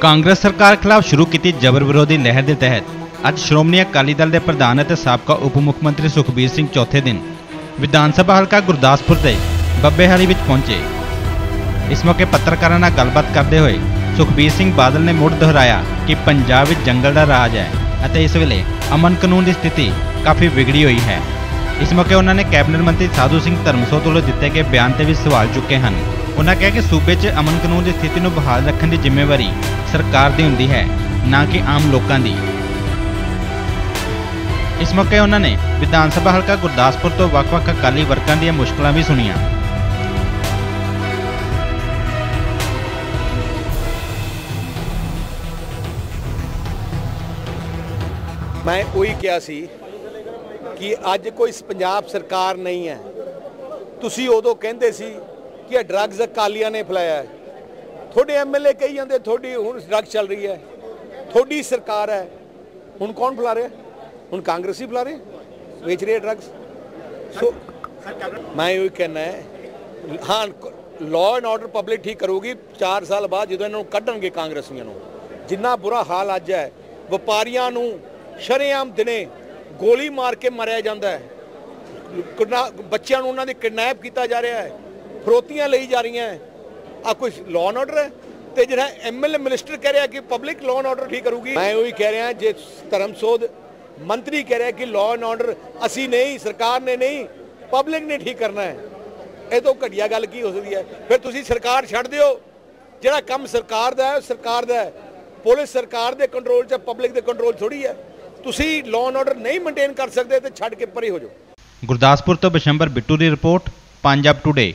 ਕਾਂਗਰਸ ਸਰਕਾਰ ਖਿਲਾਫ ਸ਼ੁਰੂ ਕੀਤੀ ਜ਼ਬਰ ਵਿਰੋਧੀ ਲਹਿਰ ਦੇ ਤਹਿਤ ਅੱਜ ਸ਼੍ਰੋਮਣੀ ਅਕਾਲੀ ਦਲ ਦੇ ਪ੍ਰਧਾਨ ਅਤੇ ਸਾਬਕਾ ਉਪ ਮੁੱਖ ਮੰਤਰੀ ਸੁਖਬੀਰ ਸਿੰਘ ਚੌਥੇ ਦਿਨ ਵਿਧਾਨ ਸਭਾ ਹਲਕਾ ਗੁਰਦਾਸਪੁਰ ਦੇ ਬੱਬੇਹਾਲੀ ਵਿੱਚ ਪਹੁੰਚੇ। ਇਸ ਮੌਕੇ ਪੱਤਰਕਾਰਾਂ ਨਾਲ ਗੱਲਬਾਤ ਕਰਦੇ ਹੋਏ ਸੁਖਬੀਰ ਸਿੰਘ ਬਾਦਲ ਨੇ ਮੁੜ ਦੁਹਰਾਇਆ ਕਿ ਪੰਜਾਬ ਵਿੱਚ ਜੰਗਲ ਦਾ ਰਾਜ ਹੈ ਅਤੇ ਇਸ ਵੇਲੇ ਅਮਨ ਕਾਨੂੰਨ ਦੀ ਸਥਿਤੀ ਕਾਫੀ ਵਿਗੜੀ ਹੋਈ ਹੈ। ਇਸ ਮੌਕੇ ਉਹਨਾਂ ਨੇ ਕੈਬਨਿਟ ਮੰਤਰੀ ਸਾਧੂ ਸਿੰਘ ਧਰਮਸੋਤ ਵੱਲੋਂ ਦਿੱਤੇ ਗਏ ਬਿਆਨ ਤੇ ਵੀ ਸਵਾਲ ਚੁੱਕੇ ਹਨ। ਉਹਨਾਂ ਕਿਹਾ ਕਿ ਸੂਬੇ 'ਚ ਅਮਨ ਕਾਨੂੰਨ ਦੀ ਸਥਿਤੀ ਨੂੰ ਬਹਾਲ ਰੱਖਣ ਦੀ ਜ਼ਿੰਮੇਵਾਰੀ ਸਰਕਾਰ ਦੀ ਹੁੰਦੀ ਹੈ, ਨਾ ਕਿ ਆਮ ਲੋਕਾਂ ਦੀ। ਇਸ ਮੌਕੇ ਉਹਨਾਂ ਨੇ ਵਿਧਾਨ ਸਭਾ ਹਲਕਾ ਗੁਰਦਾਸਪੁਰ ਤੋਂ ਵੱਖ-ਵੱਖ ਅਕਾਲੀ ਵਰਕਰਾਂ ਦੀਆਂ ਮੁਸ਼ਕਲਾਂ ਵੀ ਸੁਣੀਆਂ। ਮੈਂ ਉਹੀ ਕਿਹਾ ਸੀ ਕਿ ਅੱਜ ਕੋਈ ਪੰਜਾਬ ਸਰਕਾਰ ਨਹੀਂ ਹੈ। ਤੁਸੀਂ ਉਦੋਂ ਕਹਿੰਦੇ ਸੀ ਕਿ ਇਹ ਡਰੱਗਸ ਅਕਾਲੀਆਂ ਨੇ ਫੈਲਾਇਆ ਹੈ। ਤੁਹਾਡੇ ਐਮਐਲਏ ਕਹੀ ਜਾਂਦੇ, ਤੁਹਾਡੀ ਹੁਣ ਡਰੱਗ ਚੱਲ ਰਹੀ ਹੈ। ਤੁਹਾਡੀ ਸਰਕਾਰ ਹੈ। ਹੁਣ ਕੌਣ ਫੈਲਾ ਰਿਹਾ? ਹੁਣ ਕਾਂਗਰਸੀ ਫੈਲਾ ਰਹੇ ਵੇਚ ਰਹੇ ਡਰੱਗਸ ਸੋ ਮੈਂ ਇਹ ਕਹਿਣਾ ਹੈ। ਹਾਂ ਲਾਅ ਐਂਡ ਆਰਡਰ ਪਬਲਿਕ ਠੀਕ ਕਰੂਗੀ। 4 ਸਾਲ ਬਾਅਦ ਜਦੋਂ ਇਹਨਾਂ ਨੂੰ ਕੱਢਣਗੇ ਕਾਂਗਰਸੀਆਂ ਨੂੰ। ਜਿੰਨਾ ਬੁਰਾ ਹਾਲ ਅੱਜ ਹੈ, ਵਪਾਰੀਆਂ ਨੂੰ ਸ਼ਰੇਆਮ ਦਿਨੇ ਗੋਲੀ ਮਾਰ ਕੇ ਮਾਰਿਆ ਜਾਂਦਾ ਹੈ। ਬੱਚਿਆਂ ਨੂੰ ਉਹਨਾਂ ਦੇ ਕਿਡਨੈਪ ਕੀਤਾ ਜਾ ਰਿਹਾ ਹੈ। ਫਰੋਤੀਆਂ ਲਈ ਜਾ ਰਹੀਆਂ ਹੈ। ਆ ਕੋਈ ਲਾਅ ਐਂਡ ਆਰਡਰ ਹੈ? ਤੇ ਜਿਹੜਾ ਐਮਐਲਏ ਮਿਨਿਸਟਰ ਕਹਿ ਰਿਹਾ ਕਿ ਪਬਲਿਕ ਲਾਅ ਐਂਡ ਆਰਡਰ ਠੀਕ ਕਰੂਗੀ। ਮੈਂ ਉਹੀ ਕਹਿ ਰਿਹਾ ਜੇ ਧਰਮਸੋਧ ਮੰਤਰੀ ਕਹਿ ਰਿਹਾ ਕਿ ਲਾਅ ਐਂਡ ਆਰਡਰ ਅਸੀਂ ਨਹੀਂ, ਸਰਕਾਰ ਨੇ ਨਹੀਂ ਪਬਲਿਕ ਨੇ ਠੀਕ ਕਰਨਾ ਹੈ। ਇਹ ਤੋਂ ਘਟੀਆ ਗੱਲ ਕੀ ਹੋ ਸਕਦੀ ਹੈ? ਫਿਰ ਤੁਸੀਂ ਸਰਕਾਰ ਛੱਡ ਦਿਓ। ਜਿਹੜਾ ਕੰਮ ਸਰਕਾਰ ਦਾ ਹੈ, ਉਹ ਸਰਕਾਰ ਦਾ ਹੈ। ਪੁਲਿਸ ਸਰਕਾਰ ਦੇ ਕੰਟਰੋਲ 'ਚ ਪਬਲਿਕ ਦੇ ਕੰਟਰੋਲ ਥੋੜੀ ਹੈ। ਤੁਸੀਂ ਲਾਅ ਐਂਡ ਆਰਡਰ ਨਹੀਂ ਮੇਨਟੇਨ ਕਰ ਸਕਦੇ ਤੇ ਛੱਡ ਕੇ ਪਰੇ ਹੋ ਜਾਓ। ਗੁਰਦਾਸਪੁਰ ਤੋਂ ਬਸ਼ੰਬਰ ਬਿੱਟੂ ਦੀ ਰਿਪੋਰਟ, ਪੰਜਾਬ ਟੁਡੇ